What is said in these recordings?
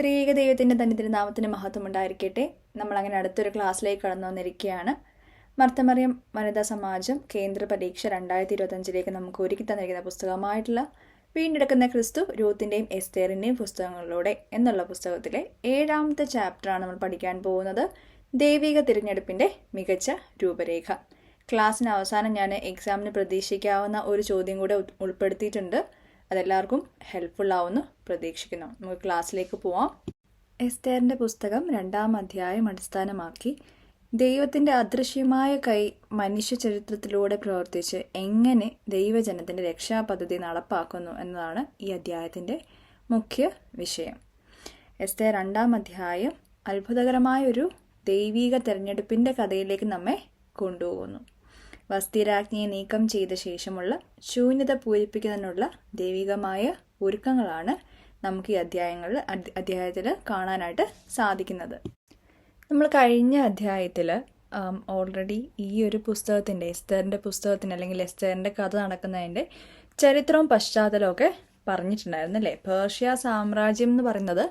ത്രിയേക ദൈവത്തിന്റെ തന്നെ തിരുനാമത്തിന് മഹത്വം ഉണ്ടായിരിക്കട്ടെ നമ്മൾ അങ്ങനെ അടുത്തൊരു ക്ലാസ്സിലേക്ക് കടന്നു വന്നിരിക്കുകയാണ് മർത്തമറിയം വനിതാ സമാജം കേന്ദ്ര പരീക്ഷ രണ്ടായിരത്തി ഇരുപത്തഞ്ചിലേക്ക് നമുക്ക് ഒരുക്കി തന്നിരിക്കുന്ന പുസ്തകമായിട്ടുള്ള വീണ്ടെടുക്കുന്ന ക്രിസ്തു രൂത്തിന്റെയും എസ്തേറിന്റെയും പുസ്തകങ്ങളിലൂടെ എന്നുള്ള പുസ്തകത്തിലെ ഏഴാമത്തെ ചാപ്റ്ററാണ് നമ്മൾ പഠിക്കാൻ പോകുന്നത്. ദൈവിക തിരഞ്ഞെടുപ്പിന്റെ മികച്ച രൂപരേഖ. ക്ലാസ്സിന് അവസാനം ഞാൻ എക്സാമിന് പ്രതീക്ഷിക്കാവുന്ന ഒരു ചോദ്യം കൂടെ ഉൾ- ഉൾപ്പെടുത്തിയിട്ടുണ്ട്. അതെല്ലാവർക്കും ഹെൽപ്ഫുൾ ആവുമെന്ന് പ്രതീക്ഷിക്കുന്നു. നമുക്ക് ക്ലാസ്സിലേക്ക് പോവാം. എസ്തേറിന്റെ പുസ്തകം രണ്ടാം അധ്യായം അടിസ്ഥാനമാക്കി ദൈവത്തിന്റെ അദൃശ്യമായ കൈ മനുഷ്യ ചരിത്രത്തിലൂടെ പ്രവർത്തിച്ച് എങ്ങനെ ദൈവജനത്തിന്റെ രക്ഷാപദ്ധതി നടപ്പാക്കുന്നു എന്നതാണ് ഈ അധ്യായത്തിന്റെ മുഖ്യ വിഷയം. എസ്തേ രണ്ടാം അധ്യായം അത്ഭുതകരമായൊരു ദൈവീക തിരഞ്ഞെടുപ്പിന്റെ കഥയിലേക്ക് നമ്മെ കൊണ്ടുപോകുന്നു. വസ്തിരാജ്ഞിയെ നീക്കം ചെയ്ത ശേഷമുള്ള ശൂന്യത പൂരിപ്പിക്കുന്നതിനുള്ള ദൈവികമായ ഒരുക്കങ്ങളാണ് നമുക്ക് ഈ അധ്യായങ്ങളിൽ അധ്യായത്തിൽ കാണാനായിട്ട് സാധിക്കുന്നത്. നമ്മൾ കഴിഞ്ഞ അധ്യായത്തിൽ ഓൾറെഡി ഈ ഒരു പുസ്തകത്തിന്റെ എസ്തറിന്റെ പുസ്തകത്തിന്റെ അല്ലെങ്കിൽ എസ്തറിന്റെ കഥ നടക്കുന്നതിന്റെ ചരിത്രവും പശ്ചാത്തലമൊക്കെ പറഞ്ഞിട്ടുണ്ടായിരുന്നു അല്ലേ? പേർഷ്യ സാമ്രാജ്യം എന്ന് പറയുന്നത്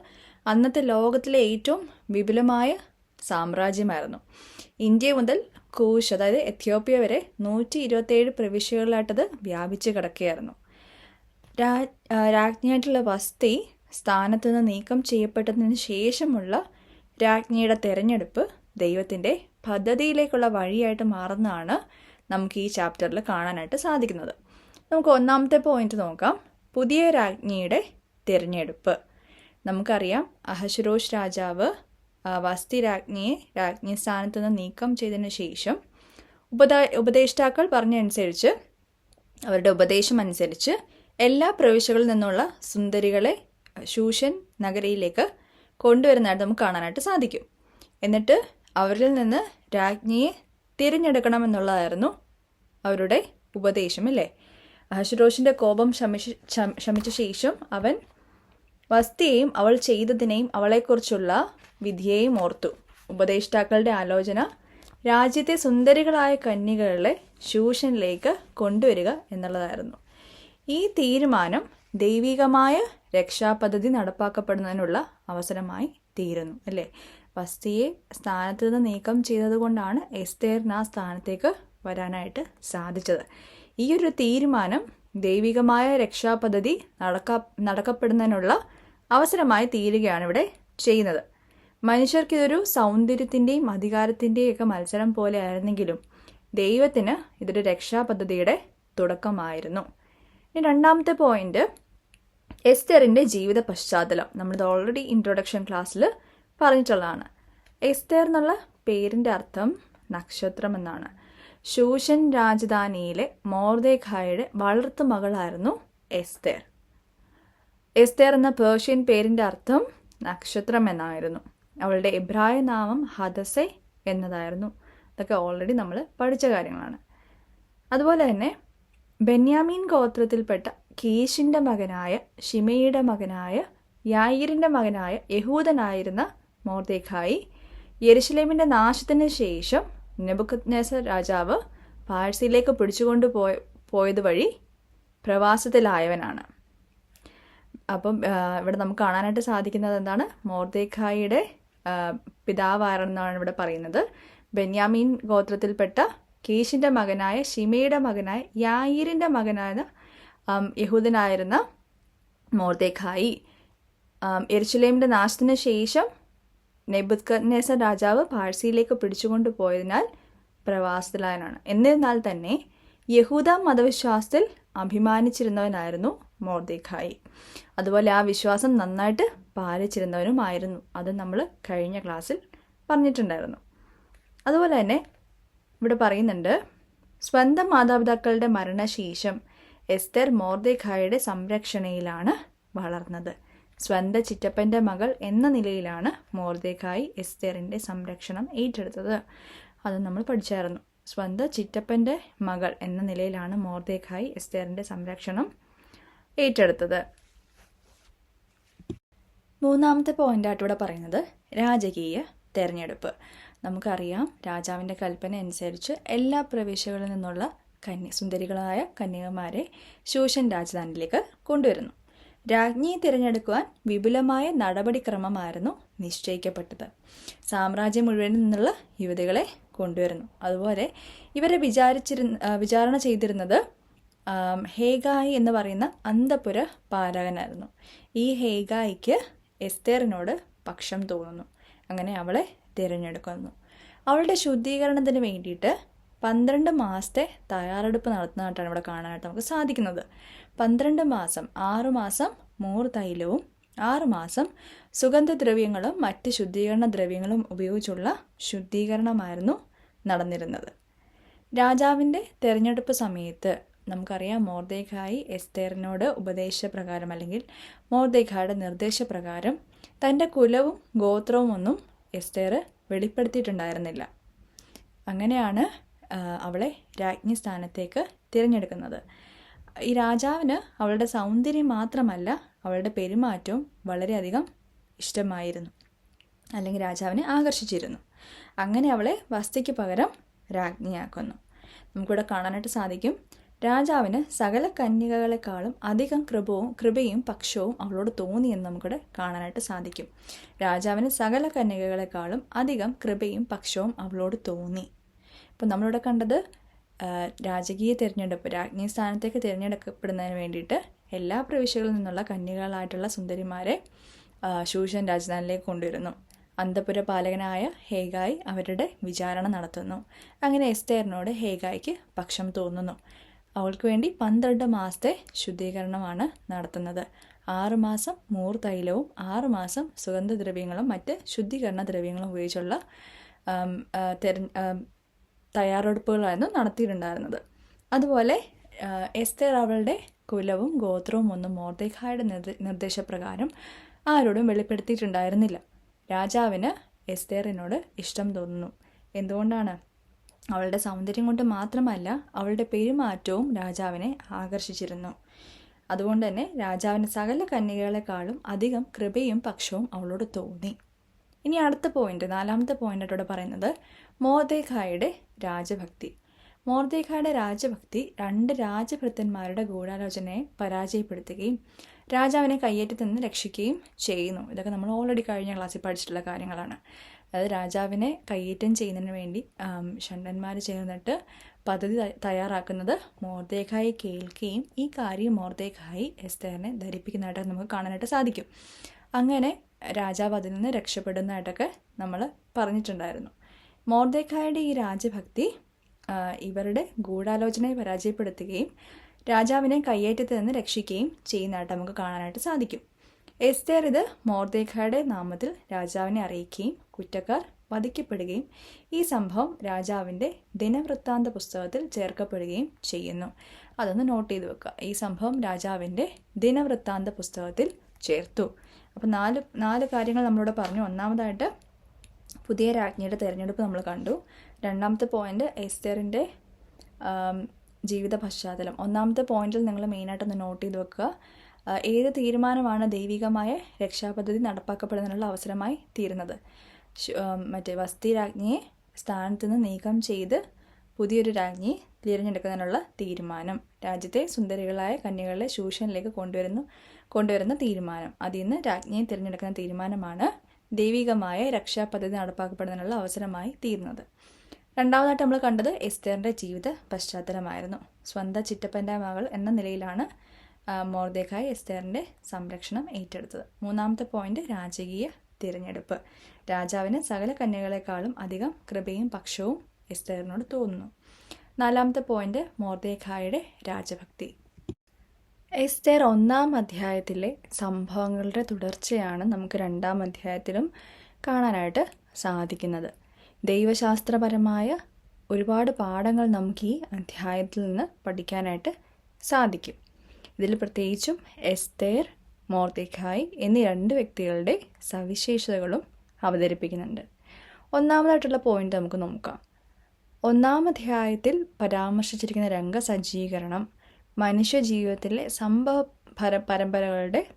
അന്നത്തെ ലോകത്തിലെ ഏറ്റവും വിപുലമായ സാമ്രാജ്യമായിരുന്നു. ഇന്ത്യ മുതൽ കൂശ് അതായത് എത്യോപ്യ വരെ നൂറ്റി ഇരുപത്തേഴ് പ്രവിശ്യകളിലായിട്ടത് വ്യാപിച്ച് കിടക്കുകയായിരുന്നു. രാ- രാജ്ഞിയായിട്ടുള്ള വസ്തി സ്ഥാനത്തു നിന്ന് നീക്കം ചെയ്യപ്പെട്ടതിന് ശേഷമുള്ള രാജ്ഞിയുടെ തെരഞ്ഞെടുപ്പ് ദൈവത്തിന്റെ പദ്ധതിയിലേക്കുള്ള വഴിയായിട്ട് മാറുന്നതാണ് നമുക്ക് ഈ ചാപ്റ്ററിൽ കാണാനായിട്ട് സാധിക്കുന്നത്. നമുക്ക് ഒന്നാമത്തെ പോയിന്റ് നോക്കാം. പുതിയ രാജ്ഞിയുടെ തിരഞ്ഞെടുപ്പ്. നമുക്കറിയാം അഹശുരോഷ് രാജാവ് വസ്തി രാജ്ഞിയെ രാജ്ഞി നിന്ന് നീക്കം ചെയ്തതിന് ശേഷം ഉപദ ഉപദേഷ്ടാക്കൾ പറഞ്ഞനുസരിച്ച് അവരുടെ ഉപദേശം അനുസരിച്ച് എല്ലാ പ്രവിശ്യകളിൽ നിന്നുള്ള സുന്ദരികളെ ശൂഷൻ നഗരിയിലേക്ക് കൊണ്ടുവരുന്നതായിട്ട് നമുക്ക് കാണാനായിട്ട് സാധിക്കും. എന്നിട്ട് അവരിൽ നിന്ന് രാജ്ഞിയെ തിരഞ്ഞെടുക്കണമെന്നുള്ളതായിരുന്നു അവരുടെ ഉപദേശം അല്ലേ? അഹശ്വരോഷിന്റെ കോപം ശമിച്ച് ശമിച്ച ശേഷം അവൻ വസ്തിയെയും അവൾ ചെയ്തതിനെയും അവളെക്കുറിച്ചുള്ള വിധിയെയും ഓർത്തു. ഉപദേഷ്ടാക്കളുടെ ആലോചന രാജ്യത്തെ സുന്ദരികളായ കന്യകകളെ ശൂഷനിലേക്ക് കൊണ്ടുവരിക എന്നുള്ളതായിരുന്നു. ഈ തീരുമാനം ദൈവികമായ രക്ഷാപദ്ധതി നടപ്പാക്കപ്പെടുന്നതിനുള്ള അവസരമായി തീരുന്നു അല്ലേ? വസ്തിയെ സ്ഥാനത്ത് നിന്ന് നീക്കം ചെയ്തതുകൊണ്ടാണ് എസ്തേറിന് ആ സ്ഥാനത്തേക്ക് വരാനായിട്ട് സാധിച്ചത്. ഈ ഒരു തീരുമാനം ദൈവികമായ രക്ഷാപദ്ധതി നടക്ക നടക്കപ്പെടുന്നതിനുള്ള അവസരമായി തീരുകയാണ് ഇവിടെ ചെയ്യുന്നത്. മനുഷ്യർക്ക് ഇതൊരു സൗന്ദര്യത്തിന്റെയും അധികാരത്തിന്റെയും ഒക്കെ മത്സരം പോലെ ആയിരുന്നെങ്കിലും ദൈവത്തിന് ഇതൊരു രക്ഷാപദ്ധതിയുടെ തുടക്കമായിരുന്നു. ഇനി രണ്ടാമത്തെ പോയിന്റ് എസ്തറിന്റെ ജീവിത പശ്ചാത്തലം. നമ്മളിത് ഓൾറെഡി ഇൻട്രൊഡക്ഷൻ ക്ലാസ്സിൽ പറഞ്ഞിട്ടുള്ളതാണ്. എസ്തർ എന്നുള്ള പേരിന്റെ അർത്ഥം നക്ഷത്രം എന്നാണ്. ശൂഷൻ രാജധാനിയിലെ മോർദേഖായുടെ വളർത്തു മകളായിരുന്നു എസ്തേർ. എസ്തേർ എന്ന പേർഷ്യൻ പേരിന്റെ അർത്ഥം നക്ഷത്രം എന്നായിരുന്നു. അവളുടെ എബ്രായ നാമം ഹദസെ എന്നതായിരുന്നു. ഇതൊക്കെ ഓൾറെഡി നമ്മൾ പഠിച്ച കാര്യങ്ങളാണ്. അതുപോലെ തന്നെ ബെന്യാമീൻ ഗോത്രത്തിൽപ്പെട്ട കീശിന്റെ മകനായ ഷിമയുടെ മകനായ യായിരിന്റെ മകനായ യഹൂദനായിരുന്ന മോർദേഖായി യെരുശലേമിന്റെ നാശത്തിന് ശേഷം നെബുക്കദ്നേസർ രാജാവ് പാഴ്സിയിലേക്ക് പിടിച്ചുകൊണ്ട് പോയ പോയത് വഴി പ്രവാസത്തിലായവനാണ്. അപ്പം ഇവിടെ നമുക്ക് കാണാനായിട്ട് സാധിക്കുന്നത് എന്താണ്? മോർദേഖായിയുടെ പിതാവായിരുന്നാണ് ഇവിടെ പറയുന്നത്. ബെന്യാമീൻ ഗോത്രത്തിൽപ്പെട്ട കീശിന്റെ മകനായ ഷിമയുടെ മകനായ യായിരിന്റെ മകനായ യഹൂദനായിരുന്ന മോർദേഖായി. എരുസലേമിന്റെ നാശത്തിന് ശേഷം നെബുദ്ഖനേസ രാജാവ് പാഴ്സിയിലേക്ക് പിടിച്ചുകൊണ്ട് പോയതിനാൽ പ്രവാസത്തിലായനാണ് എന്നിരുന്നാൽ തന്നെ യഹൂദ മതവിശ്വാസത്തിൽ അഭിമാനിച്ചിരുന്നവനായിരുന്നു മോർദേഖായി അതുപോലെ ആ വിശ്വാസം നന്നായിട്ട് പാലിച്ചിരുന്നവനുമായിരുന്നു അത് നമ്മൾ കഴിഞ്ഞ ക്ലാസ്സിൽ പറഞ്ഞിട്ടുണ്ടായിരുന്നു. അതുപോലെ തന്നെ ഇവിടെ പറയുന്നുണ്ട് സ്വന്തം മാതാപിതാക്കളുടെ മരണശേഷം എസ്തർ മോർദേഖായുടെ സംരക്ഷണയിലാണ് വളർന്നത്. സ്വന്തം ചിറ്റപ്പന്റെ മകൾ എന്ന നിലയിലാണ് മോർദേഖായി എസ്തേറിന്റെ സംരക്ഷണം ഏറ്റെടുത്തത്. അത് നമ്മൾ പഠിച്ചായിരുന്നു. സ്വന്തം ചിറ്റപ്പന്റെ മകൾ എന്ന നിലയിലാണ് മോർദേഖായി എസ്തേറിന്റെ സംരക്ഷണം ഏറ്റെടുത്തത്. മൂന്നാമത്തെ പോയിന്റായിട്ട് ഇവിടെ പറയുന്നത് രാജകീയ തെരഞ്ഞെടുപ്പ്. നമുക്കറിയാം രാജാവിന്റെ കൽപ്പന അനുസരിച്ച് എല്ലാ പ്രവേശികളിൽ നിന്നുള്ള കന്യ സുന്ദരികളായ കന്യകമാരെ ശൂഷൻ രാജധാനിയിലേക്ക് കൊണ്ടുവരുന്നു. രാജ്ഞിയെ തിരഞ്ഞെടുക്കുവാൻ വിപുലമായ നടപടിക്രമമായിരുന്നു നിശ്ചയിക്കപ്പെട്ടത്. സാമ്രാജ്യം മുഴുവനിൽ നിന്നുള്ള യുവതികളെ കൊണ്ടുവരുന്നു. അതുപോലെ ഇവരെ വിചാരിച്ചിരുന്ന വിചാരണ ചെയ്തിരുന്നത് ഹേഗായി എന്ന് പറയുന്ന അന്തപുര പാലകനായിരുന്നു. ഈ ഹേഗായിക്ക് എസ്തേറിനോട് പക്ഷം തോന്നുന്നു. അങ്ങനെ അവളെ തിരഞ്ഞെടുക്കുന്നു. അവളുടെ ശുദ്ധീകരണത്തിന് വേണ്ടിയിട്ട് പന്ത്രണ്ട് മാസത്തെ തയ്യാറെടുപ്പ് നടത്തുന്നതായിട്ടാണ് ഇവിടെ കാണാനായിട്ട് നമുക്ക് സാധിക്കുന്നത്. പന്ത്രണ്ട് മാസം ആറു മാസം മൂർ തൈലവും ആറുമാസം സുഗന്ധദ്രവ്യങ്ങളും മറ്റ് ശുദ്ധീകരണ ദ്രവ്യങ്ങളും ഉപയോഗിച്ചുള്ള ശുദ്ധീകരണമായിരുന്നു നടന്നിരുന്നത്. രാജാവിന്റെ തിരഞ്ഞെടുപ്പ് സമയത്ത് നമുക്കറിയാം മോർദേഖായി എസ്തേറിനോട് ഉപദേശപ്രകാരം അല്ലെങ്കിൽ മോർദേഖായുടെ നിർദ്ദേശപ്രകാരം തന്റെ കുലവും ഗോത്രവും ഒന്നും എസ്തേർ വെളിപ്പെടുത്തിയിട്ടുണ്ടായിരുന്നില്ല. അങ്ങനെയാണ് അവളെ രാജ്ഞി സ്ഥാനത്തേക്ക് തിരഞ്ഞെടുക്കുന്നത്. ഈ രാജാവിന് അവളുടെ സൗന്ദര്യം മാത്രമല്ല അവളുടെ പെരുമാറ്റവും വളരെയധികം ഇഷ്ടമായിരുന്നു. അല്ലെങ്കിൽ രാജാവിനെ ആകർഷിച്ചിരുന്നു. അങ്ങനെ അവളെ വസ്തിക്ക് പകരം രാജ്ഞിയാക്കുന്നു. നമുക്കിവിടെ കാണാനായിട്ട് സാധിക്കും. രാജാവിന് സകല കന്യകകളെക്കാളും അധികം കൃപവും കൃപയും പക്ഷവും അവളോട് തോന്നിയെന്ന് നമുക്കിവിടെ കാണാനായിട്ട് സാധിക്കും. രാജാവിന് സകല കന്യകകളെക്കാളും അധികം കൃപയും പക്ഷവും അവളോട് തോന്നി. ഇപ്പം നമ്മളിവിടെ കണ്ടത് രാജകീയ തിരഞ്ഞെടുപ്പ് രാജ്ഞി സ്ഥാനത്തേക്ക് തിരഞ്ഞെടുക്കപ്പെടുന്നതിന് വേണ്ടിയിട്ട് എല്ലാ പ്രവിശ്യകളിൽ നിന്നുള്ള കന്യകളായിട്ടുള്ള സുന്ദരിമാരെ ശൂഷൻ രാജധാനിലേക്ക് കൊണ്ടുവരുന്നു. അന്തപുര പാലകനായ ഹേഗായി അവരുടെ വിചാരണ നടത്തുന്നു. അങ്ങനെ എസ്തേറിനോട് ഹേഗായിക്ക് പക്ഷം തോന്നുന്നു. അവൾക്ക് വേണ്ടി പന്ത്രണ്ട് മാസത്തെ ശുദ്ധീകരണമാണ് നടത്തുന്നത്. ആറുമാസം മൂർ തൈലവും ആറുമാസം സുഗന്ധദ്രവ്യങ്ങളും മറ്റ് ശുദ്ധീകരണ ദ്രവ്യങ്ങളും ഉപയോഗിച്ചുള്ള തെര തയ്യാറെടുപ്പുകളായിരുന്നു നടത്തിയിട്ടുണ്ടായിരുന്നത്. അതുപോലെ എസ്തേർ അവളുടെ കുലവും ഗോത്രവും ഒന്നും മോർദേഖായുടെ നിർദ്ദേശപ്രകാരം ആരോടും വെളിപ്പെടുത്തിയിട്ടുണ്ടായിരുന്നില്ല. രാജാവിന് എസ്തേറിനോട് ഇഷ്ടം തോന്നുന്നു. എന്തുകൊണ്ടാണ് അവളുടെ സൗന്ദര്യം കൊണ്ട് മാത്രമല്ല അവളുടെ പെരുമാറ്റവും രാജാവിനെ ആകർഷിച്ചിരുന്നു. അതുകൊണ്ട് തന്നെ രാജാവിന് സകല കന്യകളെക്കാളും അധികം കൃപയും പക്ഷവും അവളോട് തോന്നി. ഇനി അടുത്ത പോയിന്റ് നാലാമത്തെ പോയിന്റായിട്ടൂടെ പറയുന്നത് മോർദേഖായുടെ രാജഭക്തി. മോർദേഖായുടെ രാജഭക്തി രണ്ട് രാജഭൃത്തന്മാരുടെ ഗൂഢാലോചനയെ പരാജയപ്പെടുത്തുകയും രാജാവിനെ കയ്യേറ്റി നിന്ന് രക്ഷിക്കുകയും ചെയ്യുന്നു. ഇതൊക്കെ നമ്മൾ ഓൾറെഡി കഴിഞ്ഞ ക്ലാസ്സിൽ പഠിച്ചിട്ടുള്ള കാര്യങ്ങളാണ്. അതായത് രാജാവിനെ കയ്യേറ്റം ചെയ്യുന്നതിന് വേണ്ടി ഷണ്ടന്മാർ ചേർന്നിട്ട് പദ്ധതി തയ്യാറാക്കുന്നത് മോർദേഖായി കേൾക്കുകയും ഈ കാര്യം മോർദേഖായി എസ്തേറിനെ ധരിപ്പിക്കുന്നതായിട്ട് നമുക്ക് കാണാനായിട്ട് സാധിക്കും. അങ്ങനെ രാജാവ് അതിൽ നിന്ന് രക്ഷപ്പെടുന്നതായിട്ടൊക്കെ നമ്മൾ പറഞ്ഞിട്ടുണ്ടായിരുന്നു. മോർദേഖായുടെ ഈ രാജഭക്തി ഇവരുടെ ഗൂഢാലോചനയെ പരാജയപ്പെടുത്തുകയും രാജാവിനെ കയ്യേറ്റത്തിൽ നിന്ന് രക്ഷിക്കുകയും ചെയ്യുന്നതായിട്ട് നമുക്ക് കാണാനായിട്ട് സാധിക്കും. എസ്തേർ ഇത് മോർദേഖായുടെ നാമത്തിൽ രാജാവിനെ അറിയിക്കുകയും കുറ്റക്കാർ വധിക്കപ്പെടുകയും ഈ സംഭവം രാജാവിന്റെ ദിനവൃത്താന്ത പുസ്തകത്തിൽ ചേർക്കപ്പെടുകയും ചെയ്യുന്നു. അതൊന്ന് നോട്ട് ചെയ്ത് വെക്കുക. ഈ സംഭവം രാജാവിന്റെ ദിനവൃത്താന്ത പുസ്തകത്തിൽ ചേർത്തു. അപ്പോൾ നാല് നാല് കാര്യങ്ങൾ നമ്മളിവിടെ പറഞ്ഞു. ഒന്നാമതായിട്ട് പുതിയ രാജ്ഞിയുടെ തിരഞ്ഞെടുപ്പ് നമ്മൾ കണ്ടു. രണ്ടാമത്തെ പോയിന്റ് എസ്തേറിന്റെ ജീവിത പശ്ചാത്തലം. ഒന്നാമത്തെ പോയിന്റിൽ നിങ്ങൾ മെയിനായിട്ടൊന്ന് നോട്ട് ചെയ്ത് വെക്കുക. ഏത് തീരുമാനമാണ് ദൈവികമായ രക്ഷാപദ്ധതി നടപ്പാക്കപ്പെടുന്നതിനുള്ള അവസരമായി തീരുന്നത്? മറ്റേ വസ്തി രാജ്ഞിയെ സ്ഥാനത്ത് നിന്ന് നീക്കം ചെയ്ത് പുതിയൊരു രാജ്ഞി തിരഞ്ഞെടുക്കുന്നതിനുള്ള തീരുമാനം. രാജ്യത്തെ സുന്ദരികളായ കന്യകളെ ശൂഷനിലേക്ക് കൊണ്ടുവരുന്നു കൊണ്ടുവരുന്ന തീരുമാനം. അതിൽ നിന്ന് രാജ്ഞിയെ തിരഞ്ഞെടുക്കുന്ന തീരുമാനമാണ് ദൈവികമായ രക്ഷാപദ്ധതി നടപ്പാക്കപ്പെടുന്നതിനുള്ള അവസരമായി തീരുന്നത്. രണ്ടാമതായിട്ട് നമ്മൾ കണ്ടത് എസ്തേറിന്റെ ജീവിത പശ്ചാത്തലമായിരുന്നു. സ്വന്തം ചിറ്റപ്പന്റെ മകൾ എന്ന നിലയിലാണ് മോർദേഖായി എസ്തേറിന്റെ സംരക്ഷണം ഏറ്റെടുത്തത്. മൂന്നാമത്തെ പോയിന്റ് രാജകീയ തിരഞ്ഞെടുപ്പ്. രാജാവിന് സകല കന്യകളെക്കാളും അധികം കൃപയും പക്ഷവും എസ്തേറിനോട് തോന്നുന്നു. നാലാമത്തെ പോയിന്റ് മോർദേഖായുടെ രാജഭക്തി. എസ്തേർ ഒന്നാം അധ്യായത്തിലെ സംഭവങ്ങളുടെ തുടർച്ചയാണ് നമുക്ക് രണ്ടാം അധ്യായത്തിലും കാണാനായിട്ട് സാധിക്കുന്നത്. ദൈവശാസ്ത്രപരമായ ഒരുപാട് പാഠങ്ങൾ നമുക്ക് ഈ അധ്യായത്തിൽ നിന്ന് പഠിക്കാനായിട്ട് സാധിക്കും. ഇതിൽ പ്രത്യേകിച്ചും എസ്തേർ മോർത്തിഖായ് എന്നീ രണ്ട് വ്യക്തികളുടെ സവിശേഷതകളും അവതരിപ്പിക്കുന്നുണ്ട്. ഒന്നാമതായിട്ടുള്ള പോയിന്റ് നമുക്ക് നോക്കാം. ഒന്നാം അധ്യായത്തിൽ പരാമർശിച്ചിരിക്കുന്ന രംഗസജ്ജീകരണം മനുഷ്യ ജീവിതത്തിലെ സംഭവ പര പരമ്പരകളുടെ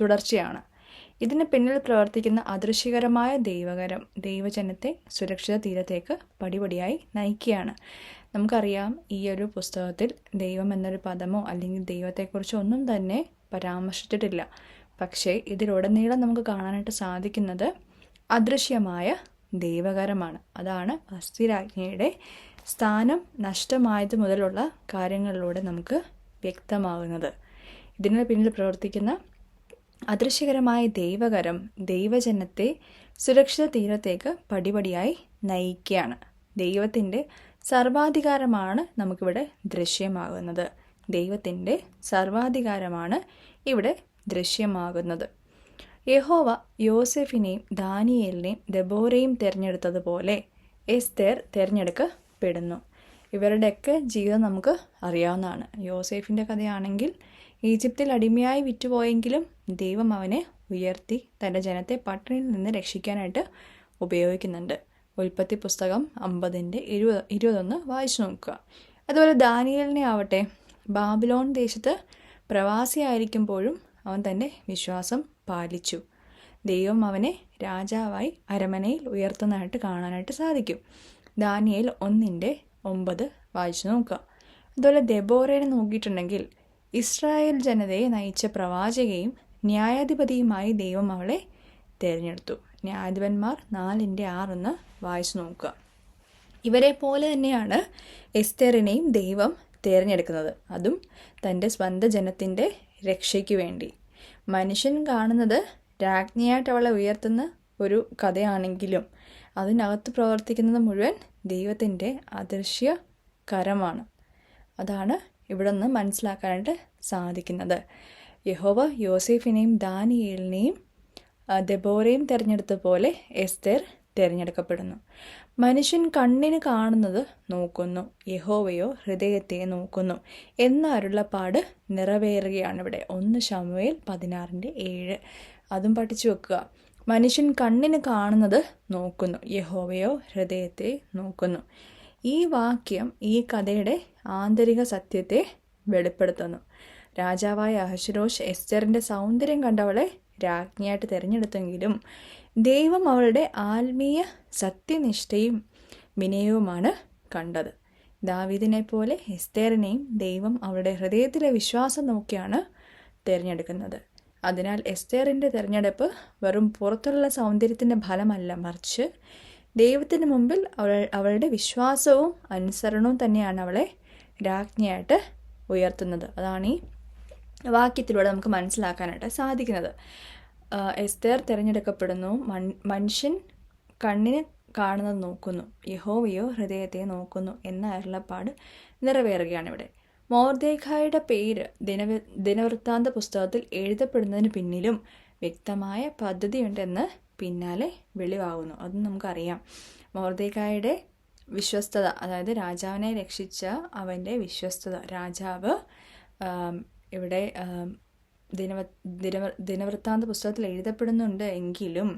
തുടർച്ചയാണ്. ഇതിന് പിന്നിൽ പ്രവർത്തിക്കുന്ന അദൃശ്യകരമായ ദൈവകരം ദൈവജനത്തെ സുരക്ഷിത തീരത്തേക്ക് പടിപടിയായി നയിക്കുകയാണ്. നമുക്കറിയാം ഈ ഒരു പുസ്തകത്തിൽ ദൈവം എന്നൊരു പദമോ അല്ലെങ്കിൽ ദൈവത്തെക്കുറിച്ചോ ഒന്നും തന്നെ പരാമർശിച്ചിട്ടില്ല. പക്ഷേ ഇതിലുടനീളം നമുക്ക് കാണാനായിട്ട് സാധിക്കുന്നത് അദൃശ്യമായ ദൈവകരമാണ്. അതാണ് അസ്ഥിരാജ്ഞയുടെ സ്ഥാനം നഷ്ടമായത് മുതലുള്ള കാര്യങ്ങളിലൂടെ നമുക്ക് വ്യക്തമാകുന്നത്. ഇതിന് പിന്നിൽ പ്രവർത്തിക്കുന്ന അദൃശ്യകരമായ ദൈവകരം ദൈവജനത്തെ സുരക്ഷിത തീരത്തേക്ക് പടിപടിയായി നയിക്കുകയാണ്. ദൈവത്തിന്റെ സർവാധികാരമാണ് നമുക്കിവിടെ ദൃശ്യമാകുന്നത്. ദൈവത്തിന്റെ സർവാധികാരമാണ് ഇവിടെ ദൃശ്യമാകുന്നത്. യഹോവ യോസെഫിനെയും ദാനിയേലിനെയും ദബോരയും തിരഞ്ഞെടുത്തതുപോലെ എസ്തേർ തിരഞ്ഞെടുക്കപ്പെടുന്നു. ഇവരുടെയൊക്കെ ജീവിതം നമുക്ക് അറിയാവുന്നതാണ്. യോസെഫിന്റെ കഥയാണെങ്കിൽ ഈജിപ്തിൽ അടിമയായി വിറ്റുപോയെങ്കിലും ദൈവം അവനെ ഉയർത്തി തന്റെ ജനത്തെ പട്ടിണിയിൽ നിന്ന് രക്ഷിക്കാനായിട്ട് ഉപയോഗിക്കുന്നുണ്ട്. ഉൽപ്പത്തി പുസ്തകം അമ്പതിന്റെ ഇരുപത് ഇരുപതൊന്ന് വായിച്ചു നോക്കുക. അതുപോലെ ദാനിയലിനെ ആവട്ടെ ബാബിലോൺ ദേശത്ത് പ്രവാസിയായിരിക്കുമ്പോഴും അവൻ തന്റെ വിശ്വാസം പാലിച്ചു. ദൈവം അവനെ രാജാവായി അരമനയിൽ ഉയർത്തുന്നതായിട്ട് കാണാനായിട്ട് സാധിക്കും. ദാനിയൽ ഒന്നിന്റെ ഒമ്പത് വായിച്ചു നോക്കുക. അതുപോലെ ദെബോറയെ നോക്കിയിട്ടുണ്ടെങ്കിൽ ഇസ്രായേൽ ജനതയെ നയിച്ച പ്രവാചകയും ന്യായാധിപതിയുമായി ദൈവം അവളെ തിരഞ്ഞെടുത്തു. ന്യായാധിപന്മാർ നാലിന്റെ ആറെന്ന് വായിച്ചു നോക്കുക. ഇവരെ പോലെ തന്നെയാണ് എസ്തേറിനെയും ദൈവം തിരഞ്ഞെടുക്കുന്നത്. അതും തന്റെ സ്വന്തം ജനത്തിന്റെ രക്ഷയ്ക്ക് വേണ്ടി. മനുഷ്യൻ കാണുന്നത് രാജ്ഞിയായിട്ട് അവളെ ഉയർത്തുന്ന ഒരു കഥയാണെങ്കിലും അതിനകത്ത് പ്രവർത്തിക്കുന്നത് മുഴുവൻ ദൈവത്തിന്റെ അദൃശ്യ കരമാണ് അതാണ് ഇവിടെ നിന്ന് മനസ്സിലാക്കാനായിട്ട് സാധിക്കുന്നത്. യഹോവ യോസെഫിനെയും ദാനിയേലിനെയും ദബോറയും തിരഞ്ഞെടുത്ത പോലെ എസ്തേർ തിരഞ്ഞെടുക്കപ്പെടുന്നു. മനുഷ്യൻ കണ്ണിന് കാണുന്നത് നോക്കുന്നു യഹോവയോ ഹൃദയത്തെ നോക്കുന്നു. എന്നാരുള്ള പാട് നിറവേറുകയാണ് ഇവിടെ. ഒന്ന് ശമുവേൽ പതിനാറിന്റെ ഏഴ്. അതും പഠിച്ചു വെക്കുക. മനുഷ്യൻ കണ്ണിന് കാണുന്നത് നോക്കുന്നു യഹോവയോ ഹൃദയത്തെ നോക്കുന്നു. ഈ വാക്യം ഈ കഥയുടെ ആന്തരിക സത്യത്തെ വെളിപ്പെടുത്തുന്നു. രാജാവായ അഹശ്രോഷ് എസ്റ്ററിന്റെ സൗന്ദര്യം കണ്ടവളെ രാജ്ഞിയായിട്ട് തിരഞ്ഞെടുത്തെങ്കിലും ദൈവം അവളുടെ ആത്മീയ സത്യനിഷ്ഠയും വിനയവുമാണ് കണ്ടത്. ദാവീദിനെ പോലെ എസ്തേറിനെയും ദൈവം അവളുടെ ഹൃദയത്തിലെ വിശ്വാസം നോക്കിയാണ് തിരഞ്ഞെടുക്കുന്നത്. അതിനാൽ എസ്തേറിന്റെ തിരഞ്ഞെടുപ്പ് വെറും പുറത്തുള്ള സൗന്ദര്യത്തിന്റെ ഫലമല്ല മറിച്ച് ദൈവത്തിന് മുമ്പിൽ അവൾ അവളുടെ വിശ്വാസവും അനുസരണവും തന്നെയാണ് അവളെ രാജ്ഞിയായിട്ട് ഉയർത്തുന്നത്. അതാണ് ഈ വാക്യത്തിലൂടെ നമുക്ക് മനസ്സിലാക്കാനായിട്ട് സാധിക്കുന്നത്. എസ്തേർ തിരഞ്ഞെടുക്കപ്പെടുന്നു. മൺ മനുഷ്യൻ കണ്ണിന് കാണുന്നത് നോക്കുന്നു. യഹോവയോ ഹൃദയത്തെ നോക്കുന്നു എന്ന അരുളപ്പാട് നിറവേറുകയാണ് ഇവിടെ. മോർദേഖായുടെ പേര് ദിനവ ദിനവൃത്താന്ത പുസ്തകത്തിൽ എഴുതപ്പെടുന്നതിന് പിന്നിലും വ്യക്തമായ പദ്ധതിയുണ്ടെന്ന് പിന്നാലെ വെളിവാകുന്നു. അത് നമുക്കറിയാം. മോർദേഖായുടെ വിശ്വസ്തത അതായത് രാജാവിനെ രക്ഷിച്ച അവന്റെ വിശ്വസ്തത. രാജാവ് ഇവിടെ ദിനവ ദിനവ ദിനവൃത്താന്ത പുസ്തകത്തിൽ എഴുതപ്പെടുന്നുണ്ട് എങ്കിലും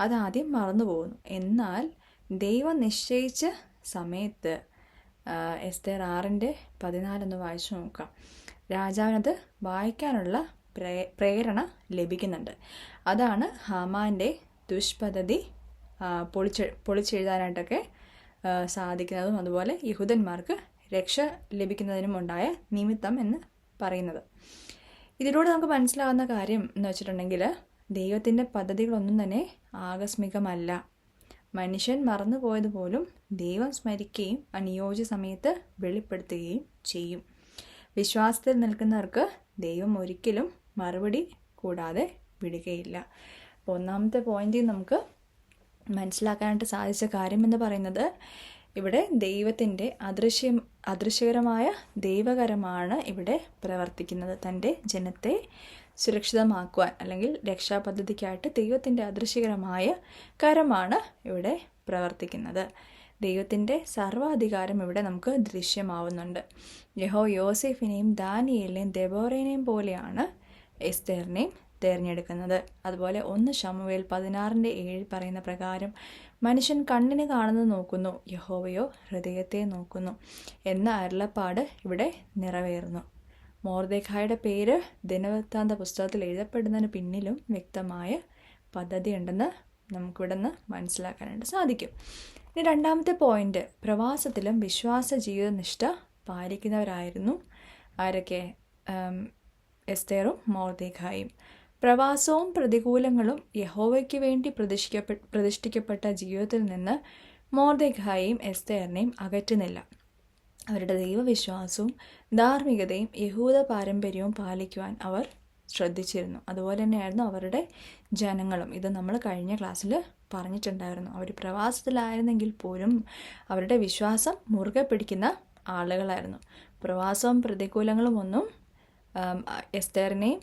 അതാദ്യം മറന്നു പോകുന്നു. എന്നാൽ ദൈവം നിശ്ചയിച്ച സമയത്ത് എസ്തേർ ആറിന്റെ പതിനാലൊന്ന് വായിച്ചു നോക്കാം. രാജാവിനത് വായിക്കാനുള്ള പ്രേ പ്രേരണ ലഭിക്കുന്നുണ്ട്. അതാണ് ഹാമാന്റെ ദുഷ്പദ്ധതി പൊളിച്ച് പൊളിച്ചെഴുതാനായിട്ടൊക്കെ സാധിക്കുന്നതും അതുപോലെ യഹൂദന്മാർക്ക് രക്ഷ ലഭിക്കുന്നതിനും ഉണ്ടായ നിമിത്തം എന്ന് പറയുന്നത്. ഇതിലൂടെ നമുക്ക് മനസ്സിലാവുന്ന കാര്യം എന്ന് വെച്ചിട്ടുണ്ടെങ്കിൽ ദൈവത്തിന്റെ പദ്ധതികളൊന്നും തന്നെ ആകസ്മികമല്ല. മനുഷ്യൻ മറന്നുപോയതുപോലും ദൈവം സ്മരിക്കുകയും അനുയോജ്യ സമയത്ത് വെളിപ്പെടുത്തുകയും ചെയ്യും. വിശ്വാസത്തിൽ നിൽക്കുന്നവർക്ക് ദൈവം ഒരിക്കലും മറുപടി കൂടാതെ വിടുകയില്ല. ഒന്നാമത്തെ പോയിന്റിൽ നമുക്ക് മനസ്സിലാക്കാനായിട്ട് സാധിച്ച കാര്യം എന്ന് പറയുന്നത് ഇവിടെ ദൈവത്തിന്റെ അദൃശ്യം അദൃശ്യകരമായ ദൈവകരമാണ് ഇവിടെ പ്രവർത്തിക്കുന്നത്. തന്റെ ജനത്തെ സുരക്ഷിതമാക്കുവാൻ അല്ലെങ്കിൽ രക്ഷാപദ്ധതിക്കായിട്ട് ദൈവത്തിന്റെ അദൃശ്യകരമായ കരമാണ് ഇവിടെ പ്രവർത്തിക്കുന്നത്. ദൈവത്തിന്റെ സർവാധികാരം ഇവിടെ നമുക്ക് ദൃശ്യമാവുന്നുണ്ട്. യഹോ യോസെഫിനെയും ദാനിയേലിനെയും ദെബോറേനെയും പോലെയാണ് എസ്തേറിനെയും തിരഞ്ഞെടുക്കുന്നത്. അതുപോലെ ഒന്ന് ഷമുവേൽ പതിനാറിന്റെ ഏഴ് പറയുന്ന പ്രകാരം മനുഷ്യൻ കണ്ണിന് കാണുന്നത് നോക്കുന്നു യഹോവയോ ഹൃദയത്തെ നോക്കുന്നു. എന്ന അരുളപ്പാട് ഇവിടെ നിറവേറുന്നു. മോർദേഖായുടെ പേര് ദിനവൃത്താന്ത പുസ്തകത്തിൽ എഴുതപ്പെടുന്നതിന് പിന്നിലും വ്യക്തമായ പദ്ധതി ഉണ്ടെന്ന് നമുക്കിവിടെ നിന്ന് മനസ്സിലാക്കാനായിട്ട് സാധിക്കും. ഇനി രണ്ടാമത്തെ പോയിന്റ് പ്രവാസത്തിലും വിശ്വാസ ജീവിതനിഷ്ഠ പാലിക്കുന്നവരായിരുന്നു ആരൊക്കെ? എസ്തേറും മോർദേഖായും. പ്രവാസവും പ്രതികൂലങ്ങളും യഹോവയ്ക്ക് വേണ്ടി പ്രതിഷ്ഠിക്കപ്പെ പ്രതിഷ്ഠിക്കപ്പെട്ട ജീവിതത്തിൽ നിന്ന് മോർദെഖായയും എസ്തേറിനെയും അകറ്റുന്നില്ല. അവരുടെ ദൈവവിശ്വാസവും ധാർമ്മികതയും യഹൂദ പാരമ്പര്യവും പാലിക്കുവാൻ അവർ ശ്രദ്ധിച്ചിരുന്നു. അതുപോലെ തന്നെയായിരുന്നു അവരുടെ ജനങ്ങളും. ഇത് നമ്മൾ കഴിഞ്ഞ ക്ലാസ്സിൽ പറഞ്ഞിട്ടുണ്ടായിരുന്നു. അവർ പ്രവാസത്തിലായിരുന്നെങ്കിൽ പോലും അവരുടെ വിശ്വാസം മുറുകെ പിടിക്കുന്ന ആളുകളായിരുന്നു. പ്രവാസവും പ്രതികൂലങ്ങളും ഒന്നും എസ്തേറിനെയും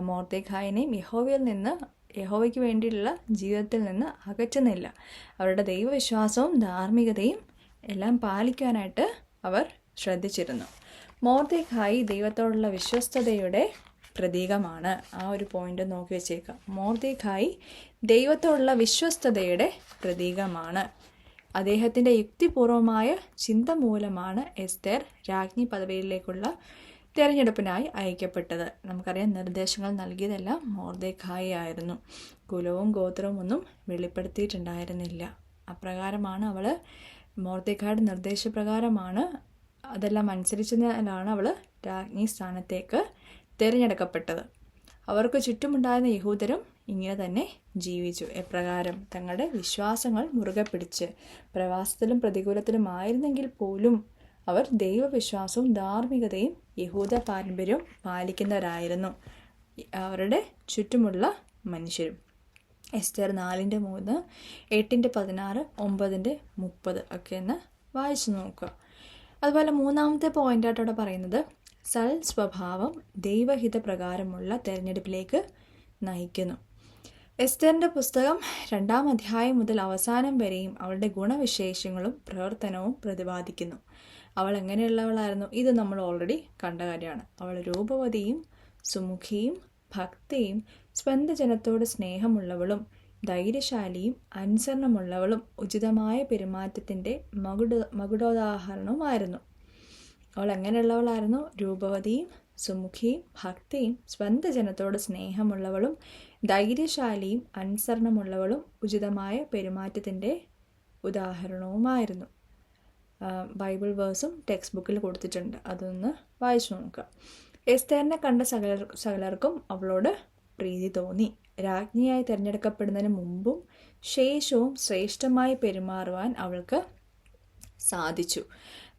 മോർത്തേഖായിനെയും യഹോവയിൽ നിന്ന് യഹോവയ്ക്ക് വേണ്ടിയുള്ള ജീവിതത്തിൽ നിന്ന് അകറ്റുന്നില്ല. അവരുടെ ദൈവവിശ്വാസവും ധാർമ്മികതയും എല്ലാം പാലിക്കാനായിട്ട് അവർ ശ്രദ്ധിച്ചിരുന്നു. മോർദേഖായി ദൈവത്തോടുള്ള വിശ്വസ്തതയുടെ പ്രതീകമാണ്. ആ ഒരു പോയിന്റ് നോക്കി വെച്ചേക്കാം. മോർദേഖായി ദൈവത്തോടുള്ള വിശ്വസ്തതയുടെ പ്രതീകമാണ്. അദ്ദേഹത്തിന്റെ യുക്തിപൂർവമായ ചിന്ത മൂലമാണ് എസ്തേർ രാജ്ഞി പദവിയിലേക്കുള്ള തിരഞ്ഞെടുപ്പിനായി അയക്കപ്പെട്ടത്. നമുക്കറിയാം നിർദ്ദേശങ്ങൾ നൽകിയതെല്ലാം മോർദേഖായി ആയിരുന്നു കുലവും ഗോത്രവും ഒന്നും വെളിപ്പെടുത്തിയിട്ടുണ്ടായിരുന്നില്ല. അപ്രകാരമാണ് അവൾ മോർദേഖായുടെ നിർദ്ദേശപ്രകാരമാണ് അതെല്ലാം അനുസരിച്ചതിനാലാണ് അവൾ രാജ്ഞി സ്ഥാനത്തേക്ക് തിരഞ്ഞെടുക്കപ്പെട്ടത്. അവർക്ക് ചുറ്റുമുണ്ടായിരുന്ന യഹൂദരും ഇങ്ങനെ തന്നെ ജീവിച്ചു. എപ്രകാരം തങ്ങളുടെ വിശ്വാസങ്ങൾ മുറുകെ പിടിച്ച് പ്രവാസത്തിലും പ്രതികൂലത്തിലും ആയിരുന്നെങ്കിൽ പോലും അവർ ദൈവവിശ്വാസവും ധാർമ്മികതയും യഹൂദ പാരമ്പര്യവും പാലിക്കുന്നവരായിരുന്നു. അവരുടെ ചുറ്റുമുള്ള മനുഷ്യരും. എസ്റ്റർ നാലിന്റെ മൂന്ന് എട്ടിന്റെ പതിനാറ് ഒമ്പതിന്റെ മുപ്പത് ഒക്കെ ഒന്ന് വായിച്ചു നോക്കുക. അതുപോലെ മൂന്നാമത്തെ പോയിന്റായിട്ട് അവിടെ പറയുന്നത് സൽ സ്വഭാവം ദൈവഹിത പ്രകാരമുള്ള തെരഞ്ഞെടുപ്പിലേക്ക് നയിക്കുന്നു. എസ്റ്ററിന്റെ പുസ്തകം രണ്ടാം അധ്യായം മുതൽ അവസാനം വരെയും അവളുടെ ഗുണവിശേഷങ്ങളും പ്രവർത്തനവും പ്രതിപാദിക്കുന്നു. അവൾ എങ്ങനെയുള്ളവളായിരുന്നു ഇത് നമ്മൾ ഓൾറെഡി കണ്ട കാര്യമാണ്. അവൾ രൂപവതിയും സുമുഖിയും ഭക്തിയും സ്വന്തജനത്തോട് സ്നേഹമുള്ളവളും ധൈര്യശാലിയും അനുസരണമുള്ളവളും ഉചിതമായ പെരുമാറ്റത്തിന്റെ മകുട മകുടോദാഹരണവുമായിരുന്നു. അവൾ എങ്ങനെയുള്ളവളായിരുന്നു രൂപവതിയും സുമുഖിയും ഭക്തിയും സ്വന്തജനത്തോട് സ്നേഹമുള്ളവളും ധൈര്യശാലിയും അനുസരണമുള്ളവളും ഉചിതമായ പെരുമാറ്റത്തിന്റെ ഉദാഹരണവുമായിരുന്നു. ബൈബിൾ വേഴ്സും ടെക്സ്റ്റ് ബുക്കിൽ കൊടുത്തിട്ടുണ്ട്. അതൊന്ന് വായിച്ചു നോക്കുക. എസ്തേറിനെ കണ്ട സകലർ സകലർക്കും അവളോട് പ്രീതി തോന്നി. രാജ്ഞിയായി തിരഞ്ഞെടുക്കപ്പെടുന്നതിന് മുമ്പും ശേഷവും ശ്രേഷ്ഠമായി പെരുമാറുവാൻ അവൾക്ക് സാധിച്ചു.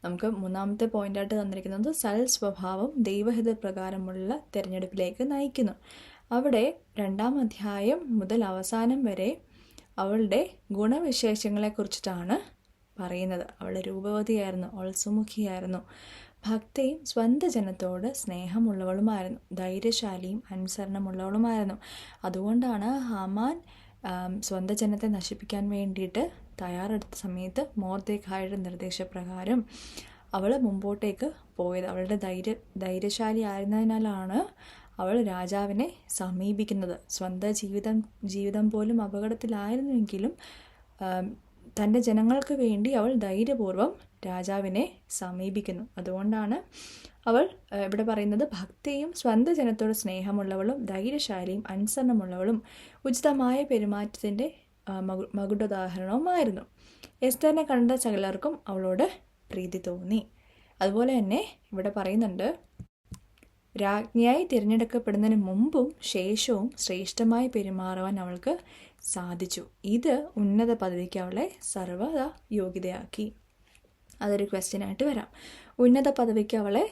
നമുക്ക് മൂന്നാമത്തെ പോയിന്റായിട്ട് തന്നിരിക്കുന്നത് സൽ സ്വഭാവം ദൈവഹിത പ്രകാരമുള്ള തിരഞ്ഞെടുപ്പിലേക്ക് നയിക്കുന്നു. അവിടെ രണ്ടാം അധ്യായം മുതൽ അവസാനം വരെ അവളുടെ ഗുണവിശേഷങ്ങളെക്കുറിച്ചിട്ടാണ് പറയുന്നത്. അവൾ രൂപവതിയായിരുന്നു. അവൾ സുമുഖിയായിരുന്നു. ഭക്തയും സ്വന്തം ജനത്തോട് സ്നേഹമുള്ളവളുമായിരുന്നു. ധൈര്യശാലിയും അനുസരണമുള്ളവളുമായിരുന്നു. അതുകൊണ്ടാണ് ഹമാൻ സ്വന്തം ജനത്തെ നശിപ്പിക്കാൻ വേണ്ടിയിട്ട് തയ്യാറെടുത്ത സമയത്ത് മോർദേഖായുടെ നിർദ്ദേശപ്രകാരം അവൾ മുമ്പോട്ടേക്ക് പോയത്. അവളുടെ ധൈര്യ ധൈര്യശാലി ആയിരുന്നതിനാലാണ് അവൾ രാജാവിനെ സമീപിക്കുന്നത്. സ്വന്തം ജീവിതം ജീവിതം പോലും അപകടത്തിലായിരുന്നുവെങ്കിലും തന്റെ ജനങ്ങൾക്ക് വേണ്ടി അവൾ ധൈര്യപൂർവം രാജാവിനെ സമീപിക്കുന്നു. അതുകൊണ്ടാണ് അവൾ ഇവിടെ പറയുന്നത് ഭക്തിയും സ്വന്തം ജനത്തോട് സ്നേഹമുള്ളവളും ധൈര്യശാലിയും അനുസരണമുള്ളവളും ഉചിതമായ പെരുമാറ്റത്തിന്റെ മകു മകുടോദാഹരണവുമായിരുന്നു. എസ്തേനെ കണ്ട ചകലർക്കും അവളോട് പ്രീതി തോന്നി. അതുപോലെ തന്നെ ഇവിടെ പറയുന്നുണ്ട് രാജ്ഞിയായി തിരഞ്ഞെടുക്കപ്പെടുന്നതിന് മുമ്പും ശേഷവും ശ്രേഷ്ഠമായി പെരുമാറുവാൻ അവൾക്ക് സാധിച്ചു. ഇത് ഉന്നത പദവിക്ക് അവളെ സർവത യോഗ്യതയാക്കി അതൊരു ക്വസ്റ്റ്യനായിട്ട് വരാം. ഉന്നത പദവിക്ക് അവളെ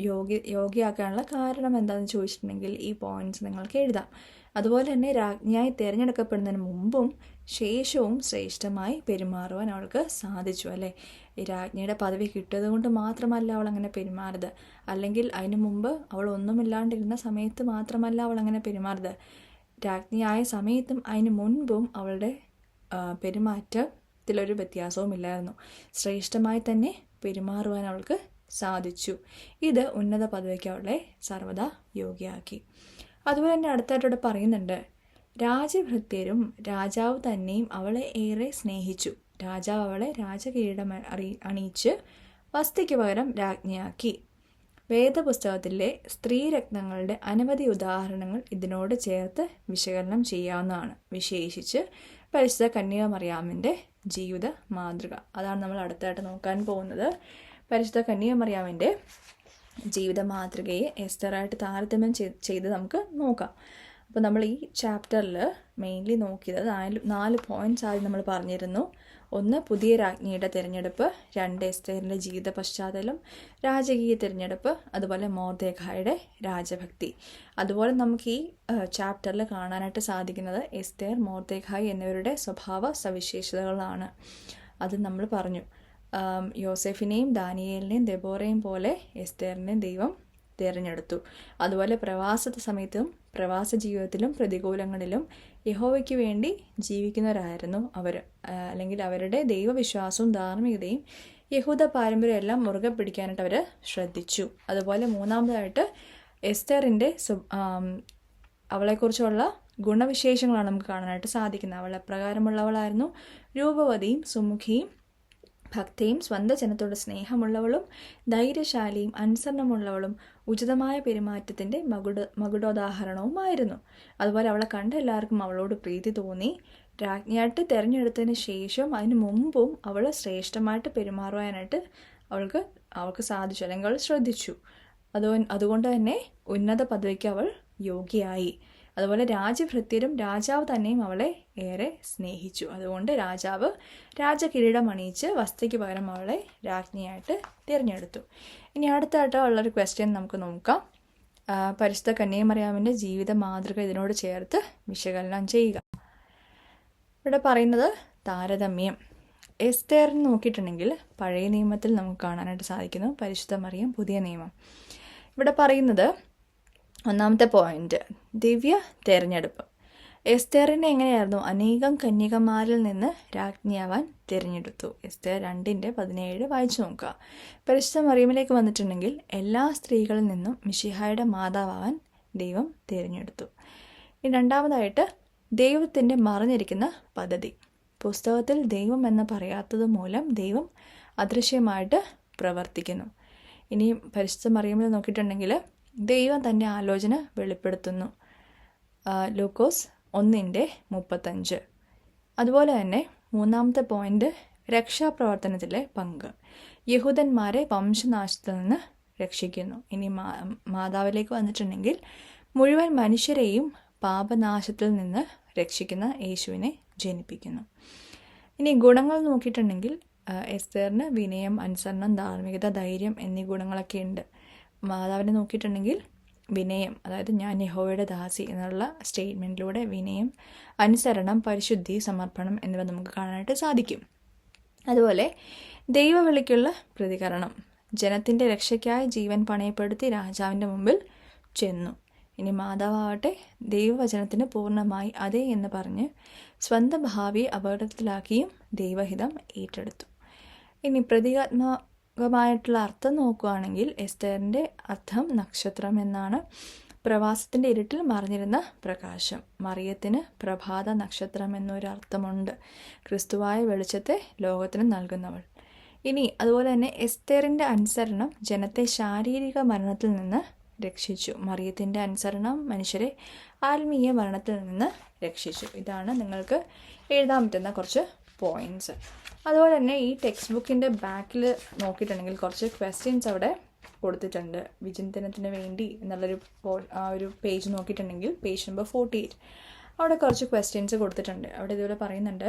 യോഗ്യ യോഗ്യയാക്കാനുള്ള കാരണം എന്താണെന്ന് ചോദിച്ചിട്ടുണ്ടെങ്കിൽ ഈ പോയിന്റ്സ് നിങ്ങൾക്ക് എഴുതാം. അതുപോലെ തന്നെ രാജ്ഞിയായി തിരഞ്ഞെടുക്കപ്പെടുന്നതിന് മുമ്പും ശേഷവും ശ്രേഷ്ഠമായി പെരുമാറുവാൻ അവൾക്ക് സാധിച്ചു അല്ലേ? രാജ്ഞിയുടെ പദവി കിട്ടിയത് കൊണ്ട് മാത്രമല്ല അവൾ അങ്ങനെ പെരുമാറുത് അല്ലെങ്കിൽ അതിനു മുമ്പ് അവൾ ഒന്നുമില്ലാണ്ടിരുന്ന സമയത്ത് മാത്രമല്ല അവൾ അങ്ങനെ പെരുമാറത് രാജ്ഞിയായ സമയത്തും അതിന് മുൻപും അവളുടെ പെരുമാറ്റത്തിലൊരു വ്യത്യാസവുമില്ലായിരുന്നു. ശ്രേഷ്ഠമായി തന്നെ പെരുമാറുവാൻ അവൾക്ക് സാധിച്ചു. ഇത് ഉന്നത പദവിക്ക് അവളെ സർവതാ യോഗ്യയാക്കി. അതുപോലെ തന്നെ അടുത്തായിട്ടൂടെ പറയുന്നുണ്ട് രാജഭൃത്യരും രാജാവ് തന്നെയും അവളെ ഏറെ സ്നേഹിച്ചു. രാജാവ് അവളെ രാജകിരീടം അറി അണിയിച്ച് വസ്തിക്ക് പകരം രാജ്ഞിയാക്കി. വേദപുസ്തകത്തിലെ സ്ത്രീരത്നങ്ങളുടെ അനവധി ഉദാഹരണങ്ങൾ ഇതിനോട് ചേർത്ത് വിശകലനം ചെയ്യാവുന്നതാണ്. വിശേഷിച്ച് പരിശുദ്ധ കന്യക കന്യാമറിയാമിന്റെ ജീവിത മാതൃക. അതാണ് നമ്മൾ അടുത്തായിട്ട് നോക്കാൻ പോകുന്നത്. പരിശുദ്ധ കന്യക കന്യാമറിയാമിന്റെ ജീവിത മാതൃകയെ എസ്തറായിട്ട് താരതമ്യം ചെയ്ത് നമുക്ക് നോക്കാം. അപ്പോൾ നമ്മൾ ഈ ചാപ്റ്ററിൽ മെയിൻലി നോക്കിയത് നാല് നാല് പോയിന്റ്സ് ആദ്യം നമ്മൾ പറഞ്ഞിരുന്നു. ഒന്ന് പുതിയ രാജ്ഞിയുടെ തിരഞ്ഞെടുപ്പ് രണ്ട് എസ്തേറിന്റെ ജീവിത പശ്ചാത്തലം രാജകീയ തിരഞ്ഞെടുപ്പ് അതുപോലെ മോർദേഖായുടെ രാജഭക്തി. അതുപോലെ നമുക്ക് ഈ ചാപ്റ്ററിൽ കാണാനായിട്ട് സാധിക്കുന്നത് എസ്തേർ മോർദേഖായ് എന്നിവരുടെ സ്വഭാവ സവിശേഷതകളാണ്. അത് നമ്മൾ പറഞ്ഞു. യോസെഫിനെയും ദാനിയേലിനെയും ദെബോറയും പോലെ എസ്തേറിനെയും ദൈവം തിരഞ്ഞെടുത്തു. അതുപോലെ പ്രവാസ സമയത്തും പ്രവാസ ജീവിതത്തിലും പ്രതികൂലങ്ങളിലും യഹോവയ്ക്ക് വേണ്ടി ജീവിക്കുന്നവരായിരുന്നു അവർ. അല്ലെങ്കിൽ അവരുടെ ദൈവവിശ്വാസവും ധാർമ്മികതയും യഹൂദ പാരമ്പര്യം എല്ലാം മുറുകെ പിടിക്കാനായിട്ട് അവർ ശ്രദ്ധിച്ചു. അതുപോലെ മൂന്നാമതായിട്ട് എസ്തറിന്റെ അവളെക്കുറിച്ചുള്ള ഗുണവിശേഷങ്ങളാണ് നമുക്ക് കാണാനായിട്ട് സാധിക്കുന്നത്. അവൾ എപ്രകാരമുള്ളവളായിരുന്നു. രൂപവതിയും സുമുഖിയും ഭക്തിയും സ്വന്തം ജനത്തോട് സ്നേഹമുള്ളവളും ധൈര്യശാലിയും അനുസരണമുള്ളവളും ഉചിതമായ പെരുമാറ്റത്തിന്റെ മകുട മകുടോദാഹരണവുമായിരുന്നു. അതുപോലെ അവളെ കണ്ട എല്ലാവർക്കും അവളോട് പ്രീതി തോന്നി. രാജ്ഞിയായിട്ട് തിരഞ്ഞെടുത്തതിന് ശേഷം അതിന് മുമ്പും അവൾ ശ്രേഷ്ഠമായിട്ട് പെരുമാറുവാനായിട്ട് അവൾക്ക് അവൾക്ക് സാധിച്ചു അല്ലെങ്കിൽ അവൾ ശ്രദ്ധിച്ചു. അതോ അതുകൊണ്ട് തന്നെ ഉന്നത പദവിക്ക് അവൾ യോഗ്യയായി. അതുപോലെ രാജഭൃത്യരും രാജാവ് തന്നെയും അവളെ ഏറെ സ്നേഹിച്ചു. അതുകൊണ്ട് രാജാവ് രാജകിരീടം അണിയിച്ച് വസ്തുയ്ക്ക് പകരം അവളെ രാജ്ഞിയായിട്ട് തിരഞ്ഞെടുത്തു. ഇനി അടുത്തായിട്ട് ഉള്ളൊരു ക്വസ്റ്റ്യൻ നമുക്ക് നോക്കാം. പരിശുദ്ധ കന്യാമറിയാമിന്റെ ജീവിത മാതൃക ഇതിനോട് ചേർത്ത് വിശകലനം ചെയ്യുക. ഇവിടെ പറയുന്നത് താരതമ്യം. എസ്തേറിന് നോക്കിയിട്ടുണ്ടെങ്കിൽ പഴയ നിയമത്തിൽ നമുക്ക് കാണാനായിട്ട് സാധിക്കുന്നു. പരിശുദ്ധ മറിയം പുതിയ നിയമം. ഇവിടെ പറയുന്നത് ഒന്നാമത്തെ പോയിന്റ് ദിവ്യ തിരഞ്ഞെടുപ്പ്. എസ്തേറിനെ എങ്ങനെയായിരുന്നു? അനേകം കന്യകമാരിൽ നിന്ന് രാജ്ഞിയാവാൻ തിരഞ്ഞെടുത്തു. എസ്തേർ രണ്ടിന്റെ പതിനേഴ് വായിച്ചു നോക്കുക. പരിശുദ്ധ മറിയമിലേക്ക് വന്നിട്ടുണ്ടെങ്കിൽ എല്ലാ സ്ത്രീകളിൽ നിന്നും മിഷിഹായുടെ മാതാവാൻ ദൈവം തിരഞ്ഞെടുത്തു. ഇനി രണ്ടാമതായിട്ട് ദൈവത്തിന്റെ മറിഞ്ഞിരിക്കുന്ന പദ്ധതി. പുസ്തകത്തിൽ ദൈവം എന്ന് പറയാത്തത് മൂലം ദൈവം അദൃശ്യമായിട്ട് പ്രവർത്തിക്കുന്നു. ഇനി പരിശുദ്ധ മറിയമിൽ നോക്കിയിട്ടുണ്ടെങ്കിൽ ദൈവം തന്നെ ആലോചന വെളിപ്പെടുത്തുന്നു. ലൂക്കോസ് ഒന്നിന്റെ മുപ്പത്തഞ്ച്. അതുപോലെ തന്നെ മൂന്നാമത്തെ പോയിന്റ് രക്ഷാപ്രവർത്തനത്തിലെ പങ്ക്. യഹൂദന്മാരെ വംശനാശത്തിൽ നിന്ന് രക്ഷിക്കുന്നു. ഇനി മാതാവിലേക്ക് വന്നിട്ടുണ്ടെങ്കിൽ മുഴുവൻ മനുഷ്യരെയും പാപനാശത്തിൽ നിന്ന് രക്ഷിക്കുന്ന യേശുവിനെ ജനിപ്പിക്കുന്നു. ഇനി ഗുണങ്ങൾ നോക്കിയിട്ടുണ്ടെങ്കിൽ എസ്തേറിന് വിനയം അനുസരണം ധാർമ്മികത ധൈര്യം എന്നീ ഗുണങ്ങളൊക്കെ ഉണ്ട്. മാതാവിനെ നോക്കിയിട്ടുണ്ടെങ്കിൽ വിനയം അതായത് ഞാൻ യഹോവയുടെ ദാസി എന്നുള്ള സ്റ്റേറ്റ്മെന്റിലൂടെ വിനയം അനുസരണം പരിശുദ്ധി സമർപ്പണം എന്നിവ നമുക്ക് കാണാനായിട്ട് സാധിക്കും. അതുപോലെ ദൈവവിളിക്കുള്ള പ്രതികരണം. ജനത്തിന്റെ രക്ഷയ്ക്കായി ജീവൻ പണയപ്പെടുത്തി രാജാവിന്റെ മുമ്പിൽ ചെന്നു. ഇനി മാതാവാവട്ടെ ദൈവവചനത്തിന് പൂർണമായി അതെ എന്ന് പറഞ്ഞ് സ്വന്തം ഭാവിയെ അപകടത്തിലാക്കിയും ദൈവഹിതം ഏറ്റെടുത്തു. ഇനി പ്രതീകാത്മ മായിട്ടുള്ള അർത്ഥം നോക്കുകയാണെങ്കിൽ എസ്തേറിന്റെ അർത്ഥം നക്ഷത്രം എന്നാണ് പ്രവാസത്തിന്റെ ഇരുട്ടിൽ മറിഞ്ഞിരുന്ന പ്രകാശം. മറിയത്തിന് പ്രഭാത നക്ഷത്രം എന്നൊരു അർത്ഥമുണ്ട്. ക്രിസ്തുവായ വെളിച്ചത്തെ ലോകത്തിന് നൽകുന്നവൾ. ഇനി അതുപോലെ തന്നെ എസ്തേറിന്റെ അനുസരണം ജനത്തെ ശാരീരിക മരണത്തിൽ നിന്ന് രക്ഷിച്ചു. മറിയത്തിന്റെ അനുസരണം മനുഷ്യരെ ആത്മീയ മരണത്തിൽ നിന്ന് രക്ഷിച്ചു. ഇതാണ് നിങ്ങൾക്ക് എഴുതാൻ പറ്റുന്ന കുറച്ച് പോയിന്റ്സ് അതുപോലെ തന്നെ ഈ ടെക്സ്റ്റ് ബുക്കിന്റെ ബാക്കിൽ നോക്കിയിട്ടുണ്ടെങ്കിൽ കുറച്ച് ക്വസ്റ്റ്യൻസ് അവിടെ കൊടുത്തിട്ടുണ്ട്. വിചിന്തനത്തിന് വേണ്ടി എന്നുള്ളൊരു ആ ഒരു പേജ് നോക്കിയിട്ടുണ്ടെങ്കിൽ പേജ് നമ്പർ ഫോർട്ടി എയ്റ്റ് അവിടെ കുറച്ച് ക്വസ്റ്റ്യൻസ് കൊടുത്തിട്ടുണ്ട്. അവിടെ ഇതുപോലെ പറയുന്നുണ്ട്.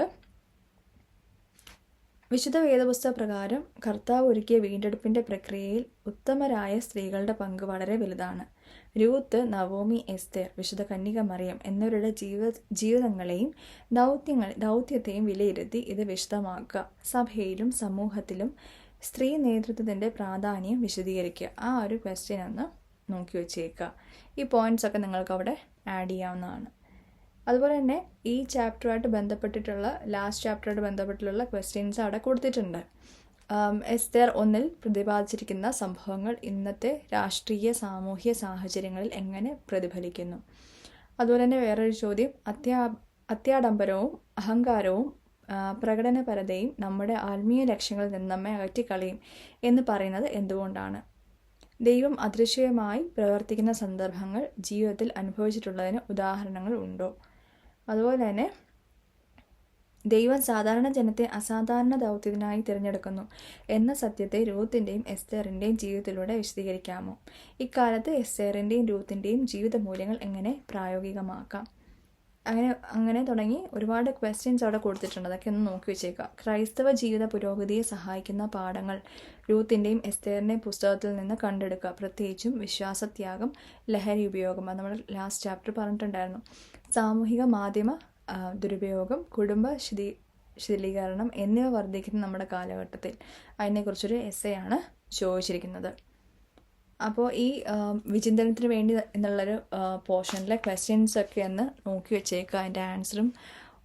വിശുദ്ധ വേദപുസ്തക പ്രകാരം കർത്താവ് ഒരുക്കിയ വീണ്ടെടുപ്പിന്റെ പ്രക്രിയയിൽ ഉത്തമരായ സ്ത്രീകളുടെ പങ്ക് വളരെ വലുതാണ്. രൂത്ത് നവോമി എസ്തേർ വിശുദ്ധ കന്യക മറിയം എന്നിവരുടെ ജീവ ജീവിതങ്ങളെയും ദൗത്യങ്ങൾ ദൗത്യത്തെയും വിലയിരുത്തി ഇത് വിശദമാക്കുക. സഭയിലും സമൂഹത്തിലും സ്ത്രീ നേതൃത്വത്തിന്റെ പ്രാധാന്യം വിശദീകരിക്കുക. ആ ഒരു ക്വസ്റ്റ്യൻ ഒന്ന് നോക്കി വെച്ചേക്കുക. ഈ പോയിന്റ്സ് ഒക്കെ നിങ്ങൾക്ക് അവിടെ ആഡ് ചെയ്യാവുന്നതാണ്. അതുപോലെ തന്നെ ഈ ചാപ്റ്ററുമായിട്ട് ബന്ധപ്പെട്ടിട്ടുള്ള ലാസ്റ്റ് ചാപ്റ്ററുമായിട്ട് ബന്ധപ്പെട്ടിട്ടുള്ള ക്വസ്റ്റ്യൻസ് അവിടെ കൊടുത്തിട്ടുണ്ട്. എസ്തേർ ഒന്നിൽ പ്രതിപാദിച്ചിരിക്കുന്ന സംഭവങ്ങൾ ഇന്നത്തെ രാഷ്ട്രീയ സാമൂഹ്യ സാഹചര്യങ്ങളിൽ എങ്ങനെ പ്രതിഫലിക്കുന്നു? അതുപോലെ തന്നെ വേറൊരു ചോദ്യം. അത്യാ അത്യാഡംബരവും അഹങ്കാരവും പ്രകടനപരതയും നമ്മുടെ ആത്മീയ ലക്ഷ്യങ്ങളിൽ നിന്ന് നമ്മെ അകറ്റിക്കളയും എന്ന് പറയുന്നത് എന്തുകൊണ്ടാണ്? ദൈവം അദൃശ്യമായി പ്രവർത്തിക്കുന്ന സന്ദർഭങ്ങൾ ജീവിതത്തിൽ അനുഭവിച്ചിട്ടുള്ളതിന് ഉദാഹരണങ്ങൾ ഉണ്ടോ? അതുപോലെ തന്നെ ദൈവം സാധാരണ ജനത്തെ അസാധാരണ ദൗത്യത്തിനായി തിരഞ്ഞെടുക്കുന്നു എന്ന സത്യത്തെ രൂത്തിന്റെയും എസ്തേറിന്റെയും ജീവിതത്തിലൂടെ വിശദീകരിക്കാമോ? ഇക്കാലത്ത് എസ്തേറിന്റെയും രൂത്തിന്റെയും ജീവിത മൂല്യങ്ങൾ എങ്ങനെ പ്രായോഗികമാക്കാം? അങ്ങനെ അങ്ങനെ തുടങ്ങി ഒരുപാട് ക്വസ്റ്റ്യൻസ് അവിടെ കൊടുത്തിട്ടുണ്ട്. അതൊക്കെ ഒന്ന് നോക്കി വെച്ചേക്കുക. ക്രൈസ്തവ ജീവിത പുരോഗതിയെ സഹായിക്കുന്ന പാഠങ്ങൾ രൂത്തിന്റെയും എസ്തേറിന്റെയും പുസ്തകത്തിൽ നിന്ന് കണ്ടെടുക്കുക. പ്രത്യേകിച്ചും വിശ്വാസത്യാഗം ലഹരി ഉപയോഗം. അത് നമ്മൾ ലാസ്റ്റ് ചാപ്റ്റർ പറഞ്ഞിട്ടുണ്ടായിരുന്നു. സാമൂഹിക മാധ്യമ ദുരുപയോഗം കുടുംബ ശിഥി ശിഥിലീകരണം എന്നിവ വർദ്ധിക്കുന്ന നമ്മുടെ കാലഘട്ടത്തിൽ അതിനെക്കുറിച്ചൊരു എസ് എ ആണ് ചോദിച്ചിരിക്കുന്നത്. അപ്പോൾ ഈ വിചിന്തനത്തിന് വേണ്ടി എന്നുള്ളൊരു പോർഷനിലെ ക്വസ്റ്റ്യൻസ് ഒക്കെ ഒന്ന് നോക്കി വെച്ചേക്കുക അതിന്റെ ആൻസറും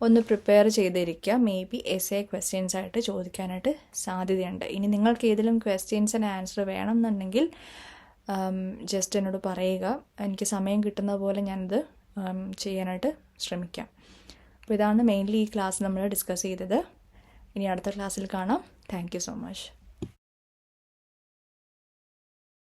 ഒന്ന് പ്രിപ്പയർ ചെയ്തിരിക്കുക maybe S A questions ആയിട്ട് ചോദിക്കാനായിട്ട് സാധ്യതയുണ്ട്. ഇനി നിങ്ങൾക്ക് ഏതെങ്കിലും ക്വസ്റ്റ്യൻസിന് ആൻസർ വേണം എന്നുണ്ടെങ്കിൽ ജസ്റ്റ് എന്നോട് പറയുക. എനിക്ക് സമയം കിട്ടുന്ന പോലെ ഞാനത് ചെയ്യാനായിട്ട് ശ്രമിക്കാം. അപ്പോൾ ഇതാണ് മെയിൻലി ഈ ക്ലാസ് നമ്മൾ ഡിസ്കസ് ചെയ്തത്. ഇനി അടുത്ത ക്ലാസ്സിൽ കാണാം. Thank so much